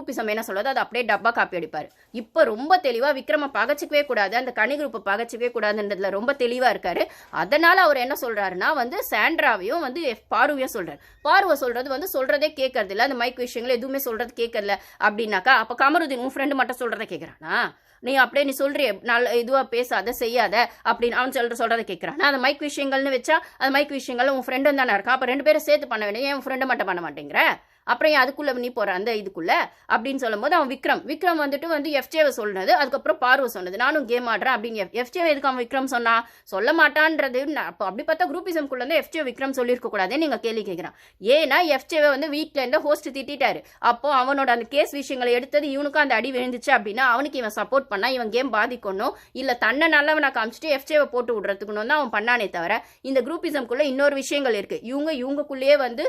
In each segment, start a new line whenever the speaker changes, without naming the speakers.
Groupism என்ன சொல்லுதோ அதை அப்படியே டப்பா காப்பி அடிப்பார். இப்போ ரொம்ப தெளிவாக விக்ரம பகச்சிக்கவே கூடாது அந்த கனி குரூப்பை பகச்சிக்கவே கூடாதுன்றதுல ரொம்ப தெளிவாக இருக்கார். அதனால் அவர் என்ன சொல்கிறாருன்னா வந்து சாண்ட்ராவையும் வந்து எஃப் பாருவையும் சொல்கிறார் பார்வை சொல்கிறது வந்து சொல்கிறதே கேட்கறது இல்லை அந்த மைக் விஷயங்கள் எதுவுமே சொல்கிறது கேட்கல அப்படின்னாக்கா அப்போ கமருதீன் உன் ஃப்ரெண்டு மட்டும் சொல்கிறத கேட்குறானா நீ அப்படியே நீ சொல்றிய நல்ல இதுவாக பேசாத செய்யாத அப்படின்னு அவன் சொல்ற சொல்றதை கேட்குறான் அந்த மைக் விஷயங்கள்னு வச்சா அந்த மைக் விஷயங்கள் உன் ஃப்ரெண்டு தானே இருக்கான். அப்போ ரெண்டு பேரும் சேர்த்து பண்ண வேண்டிய என் ஃப்ரெண்டு மட்டும் பண்ண மாட்டேங்கிற? அப்புறம் ஏன் அதுக்குள்ளே நீ போகிற அந்த இதுக்குள்ளே? அப்படின்னு சொல்லும்போது அவன் விக்ரம். விக்ரம் வந்துட்டு வந்து எஃப்ஜேவை சொன்னது அதுக்கப்புறம் பார்வை சொன்னது. நானும் கேம் ஆடுறேன் அப்படின்னு எஃப்ஜே எதுக்கு அவன் விக்ரம் சொன்னான் சொல்ல மாட்டான்றது. நான் அப்போ அப்படி பார்த்தா குரூப்பிசம்குள்ளே வந்து எஃப்ஜே விக்ரம் சொல்லியிருக்க கூடாதுன்னு கேள்வி கேட்குறான் ஏன்னா எஃப்ஜேவை வந்து வீட்டில் இருந்து ஹோஸ்ட் திட்டாரு அப்போ அவனோட அந்த கேஸ் விஷயங்களை எடுத்தது இவனுக்கும் அந்த அடி விழுந்துச்சு அப்படின்னா அவனுக்கு இவன் சப்போர்ட் பண்ணால் இவன் கேம் பாதிக்கணும். இல்லை தன்னை நல்லவனை காமிச்சிட்டு எஃப்ஜேவை போட்டு விடுறதுக்குன்னு தான் அவன் பண்ணானே தவிர இந்த குரூப்பிசம்குள்ளே இன்னொரு விஷயங்கள் இருக்குது இவங்க இவங்களுக்குள்ளேயே வந்து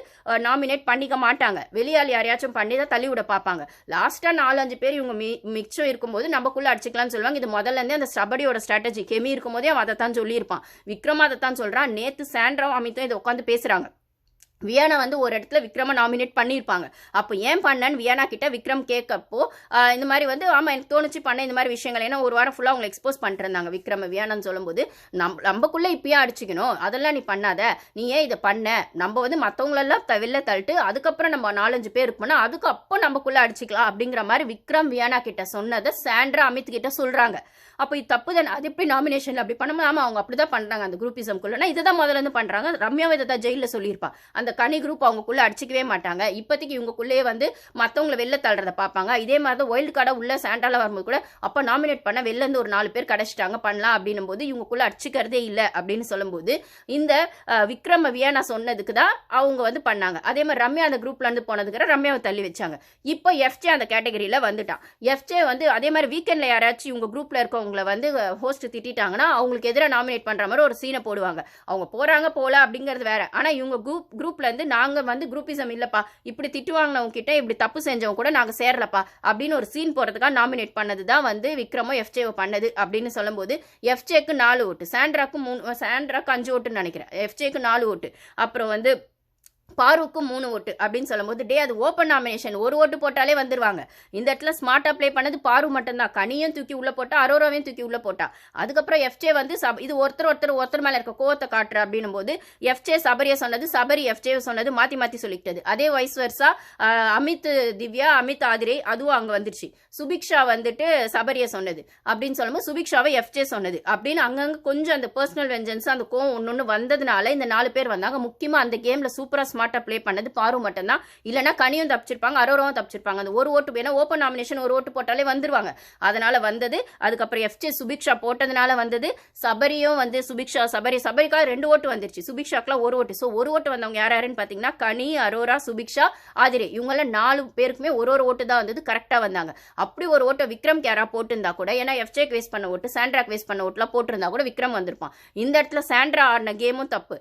நாமினேட் பண்ணிக்க மாட்டாங்க. வெளியால் யாரையாச்சும் பண்ணி தான் தள்ளி விட பார்ப்பாங்க. லாஸ்ட்டாக நாலஞ்சு பேர் இவங்க மி மிச்சம் இருக்கும்போது நமக்குள்ள அடிச்சுக்கலாம்னு சொல்லுவாங்க. இது முதல்ல இருந்தே அந்த சபடியோட ஸ்ட்ராட்டஜி கெமி இருக்கும்போதே அவன் அதை தான் சொல்லியிருப்பான். விக்ரம் அதை தான் சொல்கிறான் நேற்று சாண்ட்ராவும் அமித்தும் இதை உட்காந்து பேசுகிறாங்க வியானா வந்து ஒரு இடத்துல விக்ரமை நாமினேட் பண்ணியிருப்பாங்க. அப்போ ஏன் பண்ணேன்னு வியானா கிட்ட விக்ரம் கேட்கப்போ இந்த மாதிரி வந்து ஆமாம் எனக்கு தோணுச்சு பண்ண இந்த மாதிரி விஷயங்கள். ஏன்னா ஒரு வாரம் ஃபுல்லாக அவங்க எக்ஸ்போஸ் பண்ணிருந்தாங்க விக்ரம் விக்ரம வியானான்னு சொல்லும்போது. நம் நம்மக்குள்ளே இப்பயே அடிச்சுக்கணும். அதெல்லாம் நீ பண்ணாத. நீ ஏன் இதை பண்ண? நம்ம வந்து மற்றவங்களெல்லாம் த வெளில தள்ளிட்டு அதுக்கப்புறம் நம்ம நாலஞ்சு பேர் இருப்போம்னா அதுக்கு அப்போ நம்மக்குள்ளே அடிச்சுக்கலாம் அப்படிங்கிற மாதிரி விக்ரம் வியானா கிட்ட சொன்னதை சாண்ட்ரா அமித் கிட்ட சொல்கிறாங்க அப்போ இது தப்பு தானே? அது எப்படி நாமினேஷன் அப்படி பண்ணும்போது ஆமாம் அவங்க அப்படி தான் பண்ணுறாங்க அந்த குரூப்பிசம்குள்ளனா இதை தான் முதல்ல இருந்து பண்ணுறாங்க ரம்யாவை இதை தான் ஜெயிலில் சொல்லியிருப்பா அந்த கனி குரூப் அவங்களுக்குள்ளே அடிச்சிக்கவே மாட்டாங்க. இப்போதைக்கு இவங்களுக்குள்ளேயே வந்து மற்றவங்கள வெளில தள்ளுறத பார்ப்பாங்க. இதே மாதிரி தான் ஒயில்டு கார்டாக உள்ள சாண்டால வரும்போது கூட அப்போ நாமினேட் பண்ண வெளிலேருந்து ஒரு நாலு பேர் கிடச்சிட்டாங்க. பண்ணலாம் அப்படின்னும் போது இவங்களுக்குள்ள அடிச்சுக்கிறதே இல்லை அப்படின்னு சொல்லும்போது இந்த அஹ், விக்ரம வியானா சொன்னதுக்கு தான் அவங்க வந்து பண்ணாங்க. அதே மாதிரி ரம்யா அந்த குரூப்லேருந்து போனதுக்கு ரம்யாவை தள்ளி வச்சாங்க. இப்போ எஃப்ஜே அந்த கேட்டகரியில் வந்துட்டான். எஃப்ஜே வந்து அதே மாதிரி வீக்கெண்டில் யாராச்சும் இவங்க குரூப்பில் இருக்கவங்களை வந்து ஹோஸ்ட் திட்டிட்டாங்கன்னா அவங்களுக்கு எதிராக நாமினேட் பண்ணுற மாதிரி ஒரு சீனை போடுவாங்க. அவங்க போகிறாங்க போகல அப்படிங்கிறது வேற. ஆனால் இவங்க குரூப் குரூப் குரூப்லேருந்து நாங்கள் வந்து குரூப்பிசம் இல்லைப்பா. இப்படி திட்டு வாங்கினவங்க கிட்ட இப்படி தப்பு செஞ்சவங்க கூட நாங்கள் சேரலப்பா. அப்படின்னு ஒரு சீன் போடுறதுக்காக நாமினேட் பண்ணது தான் வந்து விக்ரமோ எஃப்ஜேவை பண்ணது அப்படின்னு சொல்லும்போது எஃப்ஜேக்கு நாலு ஓட்டு சாண்ட்ராக்கு மூணு சாண்ட்ராக்கு அஞ்சு ஓட்டுன்னு நினைக்கிறேன். எஃப்ஜேக்கு நாலு ஓட்டு. அப்புறம் வந்து பாருக்கும் மூணு ஓட்டு அப்படின்னு சொல்லும்போது டே அது ஓப்பன் நாமினேஷன் ஒரு ஓட்டு போட்டாலே வந்துருவாங்க. இந்த இடத்துல ஸ்மார்ட்டாக ப்ளே பண்ணது பாரு மட்டும்தான். கனியும் தூக்கி உள்ளே போட்டா அரோராவையும் தூக்கி உள்ளே போட்டா. அதுக்கப்புறம் எஃப்ஜே வந்து சப் இது ஒருத்தர் ஒருத்தர் ஒருத்தர் மேலே இருக்க கோவத்தை காட்டுற அப்படின்னும் போது எஃப்ஜே சபரியை சொன்னது சபரி எஃப்ஜே சொன்னது மாற்றி மாற்றி சொல்லிக்கிட்டது. அதே வைஸ் வர்சா அமித் திவ்யா அமித் ஆதிரே அதுவும் அங்கே வந்துருச்சு. சுபிக்ஷா வந்துட்டு சபரியை சொன்னது. அப்படின்னு சொல்லும்போது சுபிக்ஷாவை எஃப்ஜே சொன்னது. அப்படின்னு அங்கங்கே கொஞ்சம் அந்த பர்சனல் வெஞ்சன்ஸ் அந்த கோவம் ஒன்று ஒன்று வந்ததுனால இந்த நாலு பேர் வந்தாங்க. முக்கியமாக அந்த கேமில் சூப்பராக ஸ்மார்ட்டாக ப்ளே பண்ணது. பாரு மட்டும்தான். இல்லைனா கனியும் தப்பிச்சிருப்பாங்க அரோராவும் தப்பிச்சிருப்பாங்க. அந்த ஒரு ஓட்டு வேணா ஓப்பன் நாமினேஷன் ஒரு ஓட்டு போட்டாலே வந்துருவாங்க. அதனால வந்தது. அதுக்கப்புறம் எஃப்ஜே சுபிக்ஷா போட்டதுனால வந்தது. சபரியும் வந்து சுபிக்ஷா சபரி சபரிக்காக ரெண்டு ஓட்டு வந்துருச்சு. சுபிக்ஷாக்கெல்லாம் ஒரு ஓட்டு. ஸோ ஒரு ஓட்டு வந்தவங்க யார் யாருன்னு பார்த்தீங்கன்னா கனி அரோரா சுபிக்ஷா ஆதிரே. இவங்கெல்லாம் நாலு பேருக்குமே ஒரு ஒரு ஓட்டு தான் வந்தது. கரெக்டாக வந்தாங்க. அப்படி ஒரு ஓட்டை விக்ரம் கேரா போட்டிருந்தா கூட ஏன்னா எஃப்ஜேக்கு வேஸ்ட் பண்ண ஓட்டு சாண்ட்ராக் வேஸ்ட் பண்ண ஓட்டுலாம் போட்டிருந்தா கூட விக்ரம் வந்திருப்பான். இந்த இடத்துல சாண்ட்ரா ஆடின கேமும் தப்பு.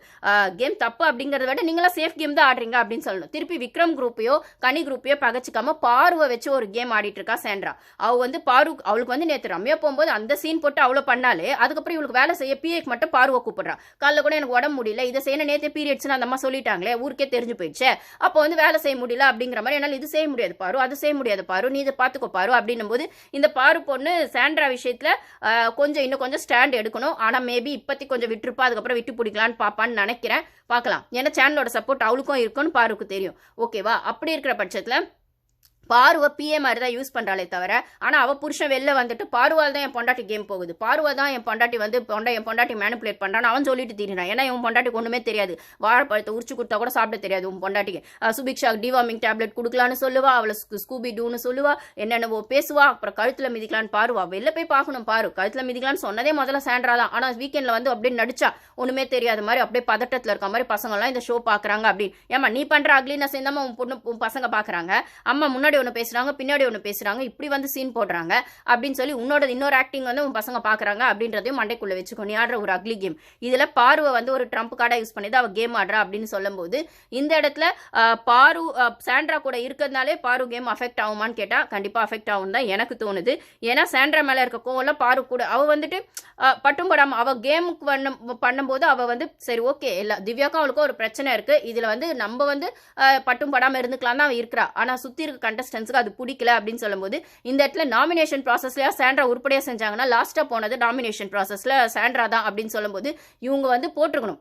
கேம் தப்பு அப்படிங்கிறத விட நீங்களாம் சேஃப் கேம் தான் ஆடுறீங்க அப்படின்னு சொல்லணும். திருப்பி விக்ரம் குரூப்பையோ கனி குரூப்பையோ பகச்சிக்காம பார்வை வச்சு ஒரு கேம் ஆடிட்டு இருக்கா சாண்ட்ரா. அவ வந்து பாரு அவளுக்கு வந்து நேற்று ரம்யா போகும்போது அந்த சீன் போட்டு அவ்வளோ பண்ணாலே அதுக்கப்புறம் இவளுக்கு வேலை செய்ய பிஏக்கு மட்டும் பார்வை கூப்பிடுறா. காலைல கூட எனக்கு உடம்பு முடியல இதை செய்யணும் நேற்று பீரியட்ஸ்னு அந்த அம்மா சொல்லிட்டாங்களே ஊருக்கே தெரிஞ்சு போயிடுச்சு. அப்போ வந்து வேலை செய்ய முடியல அப்படிங்கிற மாதிரி என்னால் இது செய்ய முடியாது பாரு அது செய்ய முடியாது பாரு நீ இதை பார்த்துக்கோ பாரு அப்படின்னும் போது இந்த பாரு பொண்ணு சாண்ட்ரா விஷயத்தில் கொஞ்சம் இன்னும் கொஞ்சம் ஸ்டாண்ட் எடுக்கணும். ஆனால் மேபி இப்போத்தி கொஞ்சம் விட்டுருப்பா அதுக்கப்புறம் விட்டு பிடிக்கலான்னு பாப்பான்னு நினைக்கிறேன். பார்க்கலாம். ஏன்னா சேனலோட சப்போர்ட் அவளுக்கும் இருக்குன்னு பாருக்கு தெரியும். ஓகேவா அப்படி இருக்கிற பட்சத்தில் பார்வை பிஏ மாதிரி தான் யூஸ் பண்ணுறாளே தவிர ஆனால் அவள் புருஷன் வெளில வந்துட்டு பார்வால் தான் என் பொண்டாட்டி கேம் போகுது. பார்வை தான் என் பொண்டாட்டி வந்து பொண்டா என் பொண்டாட்டி மேனிப்புலேட் பண்ணுறான்னு அவன் சொல்லிட்டு தீரினான் ஏன்னா இவன் பொண்டாட்டிக்கு ஒன்றுமே தெரியாது. வாழைப்பழத்தை உரிச்சு கொடுத்தா கூட சாப்பிட தெரியாது உன் பொண்டாட்டிக்கு. சுபிக்ஷா டிவார்மிங் டேப்லெட் கொடுக்கலான்னு சொல்லுவா. அவளை ஸ்கூபி டூன்னு சொல்லுவா. என்னென்னவோ பேசுவா. அப்புறம் கழுத்தில் மிதிக்கலான்னு பாருவா. வெளில போய் பார்க்கணும் பாரு. கழுத்தில் மிதிக்கலான்னு சொன்னதே முதல்ல சேண்டரா தான். ஆனால் வீக்கெண்டில் வந்து அப்படியே நடிச்சா ஒன்றுமே தெரியாத மாதிரி அப்படியே பதட்டத்தில் இருக்க மாதிரி பசங்கள்லாம் இந்த ஷோ பார்க்குறாங்க அப்படின்னு. ஏமா நீ பண்ணுற அக்லினஸ் இருந்தாமல் உன் பொண்ணு பசங்க பார்க்குறாங்க அம்மா முன்னாடி ஒன்று பேசுகிறாங்க பின்னாடி ஒன்று பேசுகிறாங்க இப்படி வந்து சீன் போடுறாங்க அப்படின்னு சொல்லி உன்னோட இன்னொரு ஆக்டிங் வந்து உன் பசங்க பார்க்குறாங்க அப்படின்றதையும் மண்டைக்குள்ளே வச்சுக்கோ. நீ ஆடுற ஒரு அக்லி கேம் இதில் பார்வை வந்து ஒரு ட்ரம்ப் கார்டாக யூஸ் பண்ணி தான் அவள் கேம் ஆடுறா அப்படின்னு சொல்லும்போது இந்த இடத்துல பாரு சாண்ட்ரா கூட இருக்கிறதுனாலே பாரு கேம் அஃபெக்ட் ஆகுமான்னு கேட்டால் கண்டிப்பாக அஃபெக்ட் ஆகும் தான் எனக்கு தோணுது. ஏன்னா சாண்ட்ரா மேலே இருக்க கோவம்லாம் பாரு கூட அவள் வந்துட்டு பட்டும் படாமல் அவள் கேமுக்கு பண்ணும் பண்ணும்போது அவள் வந்து சரி ஓகே எல்லாம் திவ்யாக்கும் அவளுக்கும் ஒரு பிரச்சனை இருக்குது இதில் வந்து நம்ம வந்து பட்டும் படாமல் இருந்துக்கலாம் தான் அவள் இருக்கிறா. ஆனால் சுற்றி இருக்க கண்டஸ்ட் கண்டஸ்டன்ஸுக்கு அது பிடிக்கல அப்படின்னு சொல்லும்போது இந்த இடத்துல நாமினேஷன் ப்ராசஸ்ல சாண்ட்ரா உருப்படியாக செஞ்சாங்கன்னா லாஸ்ட்டாக போனது நாமினேஷன் ப்ராசஸ்ல சாண்ட்ரா தான் அப்படின்னு சொல்லும்போது இவங்க வந்து போட்டிருக்கணும்.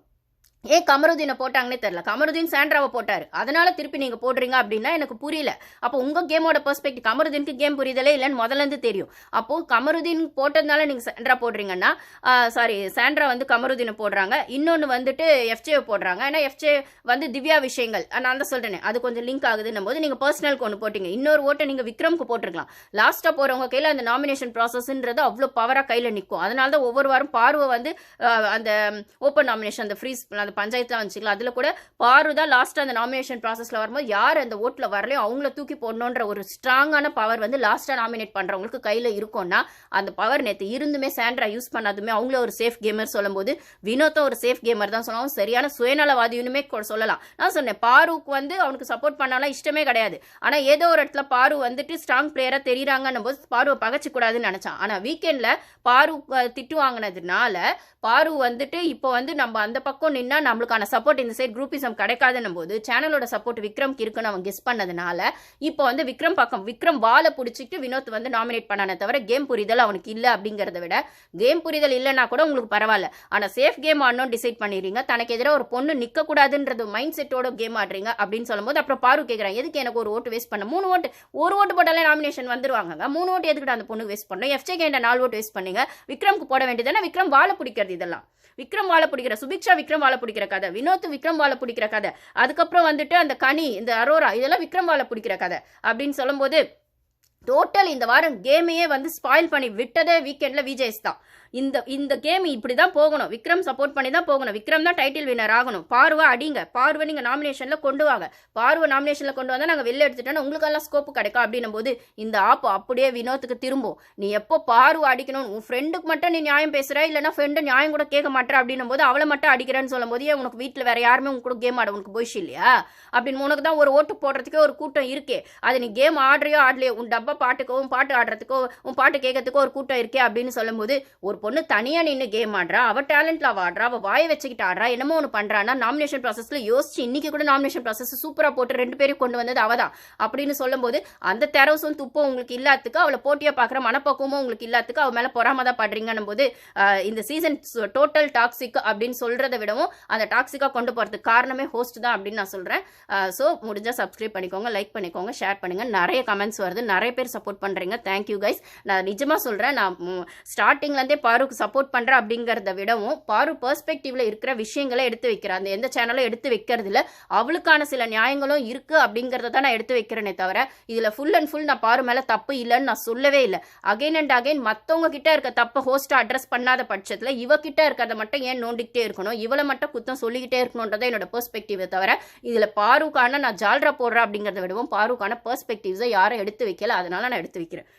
ஏன் கமருதீனை போட்டாங்கன்னே தெரில கமருதீன் சாண்ட்ராவை போட்டார். அதனால திருப்பி நீங்கள் போடுறீங்க அப்படின்னா எனக்கு புரியல. அப்போ உங்கள் கேமோட பெர்ஸ்பெக்டிவ் கமருதீனுக்கு கேம் புரியுதலே இல்லைன்னு முதல்ல இருந்து தெரியும். அப்போது கமருதீன் போட்டதுனால நீங்கள் சாண்ட்ரா போடுறீங்கன்னா சாரி சாண்ட்ரா வந்து கமருதீனை போடுறாங்க. இன்னொன்று வந்துட்டு எஃப்ஜேவை போடுறாங்க. ஏன்னா எஃப்ஜே வந்து திவ்யா விஷயங்கள். நான் தான் சொல்கிறேனே அது கொஞ்சம் லிங்க் ஆகுதுன்னும் போது நீங்கள் பர்சனலுக்கு ஒன்று போட்டீங்க. இன்னொரு ஓட்டை நீங்கள் விக்ரம்க்கு போட்டிருக்கலாம். லாஸ்ட்டாக போகிறவங்க கையில் அந்த நாமினேஷன் ப்ராசஸ்ன்றது அவ்வளோ பவராக கையில் நிற்கும் அதனால தான் ஒவ்வொரு வாரம் பார்வை வந்து அந்த ஓப்பன் நாமினேஷன் அந்த ஃப்ரீஸ் அந்த பஞ்சாயத்துலாம் வந்துச்சுங்களா அதில் கூட பாரு தான் லாஸ்ட்டாக அந்த நாமினேஷன் ப்ராசஸில் வரும்போது யார் அந்த ஓட்டில் வரலையோ அவங்கள தூக்கி போடணுன்ற ஒரு ஸ்ட்ராங்கான பவர் வந்து லாஸ்ட்டாக நாமினேட் பண்ணுறவங்களுக்கு கையில் இருக்கும்னா அந்த பவர் நேற்று இருந்துமே சாண்ட்ரா யூஸ் பண்ணாதுமே அவங்கள ஒரு சேஃப் கேமர் சொல்லும்போது வினோத்தை ஒரு சேஃப் கேமர் தான் சொல்லலாம் சரியான சுயநலவாதியுமே சொல்லலாம். நான் சொன்னேன் பாருக்கு வந்து அவனுக்கு சப்போர்ட் பண்ணாலாம் இஷ்டமே கிடையாது. ஆனால் ஏதோ ஒரு இடத்துல பாரு வந்துட்டு ஸ்ட்ராங் பிளேயராக தெரியுறாங்கன்னும் போது பாருவை பகச்சிக்கூடாதுன்னு நினச்சான். ஆனால் வீக்கெண்டில் பாரு திட்டு வாங்கினதுனால பாரு வந்துட்டு இப்போ வந்து நம்ம அந்த பக்கம் நின்னா நம்மளுக்கான சப்போர்ட் இந்த சைடு குரூப்பிசம் கிடைக்காதுன்னும் போது சேனலோட சப்போர்ட் விக்ரம்க்கு இருக்குன்னு அவன் கெஸ் பண்ணதுனால இப்போ வந்து விக்ரம் பக்கம் விக்ரம் வாழை பிடிச்சிட்டு வினோத் வந்து நாமினேட் பண்ணானே தவிர கேம் புரிதல் அவனுக்கு இல்லை அப்படிங்கிறத விட கேம் புரிதல் இல்லைன்னா கூட உங்களுக்கு பரவாயில்ல. ஆனால் சேஃப் கேம் ஆடணும் டிசைட் பண்ணிடுறீங்க. தனக்கு எதிராக ஒரு பொண்ணு நிற்கக்கூடாதுன்றது மைண்ட் செட்டோட கேம் ஆடுறீங்க அப்படின்னு சொல்லும்போது அப்புறம் பாரு கேட்குறேன் எதுக்கு எனக்கு ஒரு ஓட்டு வேஸ்ட் பண்ண? மூணு ஓட்டு ஒரு ஓட்டு போட்டாலே நாமினேஷன் வந்துருவாங்க மூணு ஓட்டு எதுக்கிட்ட அந்த பொண்ணு வேஸ்ட் பண்ணணும்? எஃப்ஜே கேண்ட நாலு ஓட்டு வேஸ்ட் பண்ணீங்க. விக்ரம்க்கு போட வேண்டியதானே விக்ரம் வாழை பிடிக்கிறது இதெல்லாம். விக்ரம் வாழை பிடிக்கிற சுபிக்ஷா விக்ரம் வாழை பிடிக்கிற கதை. வினோத் விக்ரம் பிடிக்கிற கதை. அதுக்கப்புறம் வந்துட்டு அந்த கனி இந்த அரோரா இதெல்லாம் விக்ரம் பிடிக்கிற கதை அப்படின்னு சொல்லும்போது டோட்டல் இந்த வாரம் கேமையே வந்து ஸ்பாயில் பண்ணி விட்டதே வீக்கெண்டில் விஜய்ஸ் தான். இந்த இந்த கேம் இப்படி தான் போகணும். விக்ரம் சப்போர்ட் பண்ணி தான் போகணும். விக்ரம் தான் டைட்டில் வினர் ஆகணும். பார்வை அடிங்க. பார்வை நீங்கள் நாமினேஷனில் கொண்டு வாங்க. பார்வை நாமினேஷனில் கொண்டு வந்தால் நாங்கள் வெளில எடுத்துட்டோன்னா உங்களுக்கெல்லாம் ஸ்கோப்பு கிடைக்கும் அப்படின்னும் போது இந்த ஆப் அப்படியே வினோத்துக்கு திரும்பும். நீ எப்போ பார்வை அடிக்கணும் உன் ஃப்ரெண்டுக்கு மட்டும் நீ நியாயம் பேசுகிற இல்லைன்னா ஃப்ரெண்டு நியாயம் கூட கேட்க மாட்டேற அப்படின்னும் போது அவளை மட்டும் அடிக்கிறேன்னு சொல்லும் போது ஏன் உனக்கு வீட்டில் வேற யாருமே உங்க கூட கேம் ஆட உனக்கு போயிச்சு இல்லையா? அப்படின்னு உனக்கு தான் ஒரு ஓட்டு போடுறதுக்கே ஒரு கூட்டம் இருக்கே. அது நீ கேம் ஆடுறியோ ஆடலையோ உன் டப்பா பாட்டுக்கோ உன் பாட்டு ஆடுறதுக்கோ உன் பாட்டு கேட்கறதுக்கோ ஒரு கூட்டம் இருக்கே அப்படின்னு சொல்லும்போது ஒரு பொண்ணு தனியாக நின்று கேம் ஆடுறா அவள் டேலண்ட்டில் அவள் ஆடுறா அவள் வாயை வச்சுக்கிட்டு ஆடுறா என்னமோ ஒன்று பண்ணுறான்னா நாமினேஷன் ப்ராசஸில் யோசிச்சு இன்றைக்கி கூட நாமினேஷன் ப்ராசஸ் சூப்பராக போட்டு ரெண்டு பேரும் கொண்டு வந்தது அவள் தான். அப்படின்னு சொல்லும்போது அந்த தெரவசும் துப்பும் உங்களுக்கு இல்லாத்துக்கு அவளை போட்டியாக பார்க்குற மனப்பக்குவமும் உங்களுக்கு இல்லாத்துக்கு அவள் மேலே பொறாம தான் படுறீங்கன்னும் போது இந்த சீசன் டோட்டல் டாக்ஸிக் அப்படின்னு சொல்கிறத விடவும் அந்த டாக்ஸிக்காக கொண்டு போகிறதுக்கு காரணமே ஹோஸ்ட் தான் அப்படின்னு நான் சொல்கிறேன் ஸோ முடிஞ்சால் சப்ஸ்கிரைப் பண்ணிக்கோங்க லைக் பண்ணிக்கோங்க ஷேர் பண்ணுங்க. நிறைய கமெண்ட்ஸ் வருது. நிறைய பேர் சப்போர்ட் பண்ணுறீங்க தேங்க்யூ கைஸ் நான் நிஜமாக சொல்கிறேன் நான் ஸ்டார்டிங்லேருந்தே பாருக்கு சப்போர்ட் பண்ணுற அப்படிங்கிறத விடவும் பாரு பெர்ஸ்பெக்டிவ்ல இருக்கிற விஷயங்களை எடுத்து வைக்கிறார். அந்த எந்த சேனலும் எடுத்து வைக்கிறது இல்லை அவளுக்கான சில நியாயங்களும் இருக்குது அப்படிங்கிறத தான் நான் எடுத்து வைக்கிறேனே தவிர இதில் ஃபுல் அண்ட் ஃபுல் நான் பாரு மேலே தப்பு இல்லைன்னு நான் சொல்லவே இல்லை. அகைன் அண்ட் அகைன் மற்றவங்க கிட்ட இருக்க தப்பை ஹோஸ்ட் அட்ரஸ் பண்ணாத பட்சத்தில் இவகிட்ட இருக்கிறத மட்டும் ஏன் நோண்டிக்கிட்டே இருக்கணும்? இவளை மட்டும் குத்தம் சொல்லிக்கிட்டே இருக்கணுன்றதை என்னோட பெர்ஸ்பெக்டிவை தவிர இதில் பாருக்கான நான் ஜால்ரா போடுறேன் அப்படிங்கிறத விடவும் பாருக்கான பெர்ஸ்பெக்டிவ்ஸை யாரும் எடுத்து வைக்கல. அதனால நான் எடுத்து வைக்கிறேன்.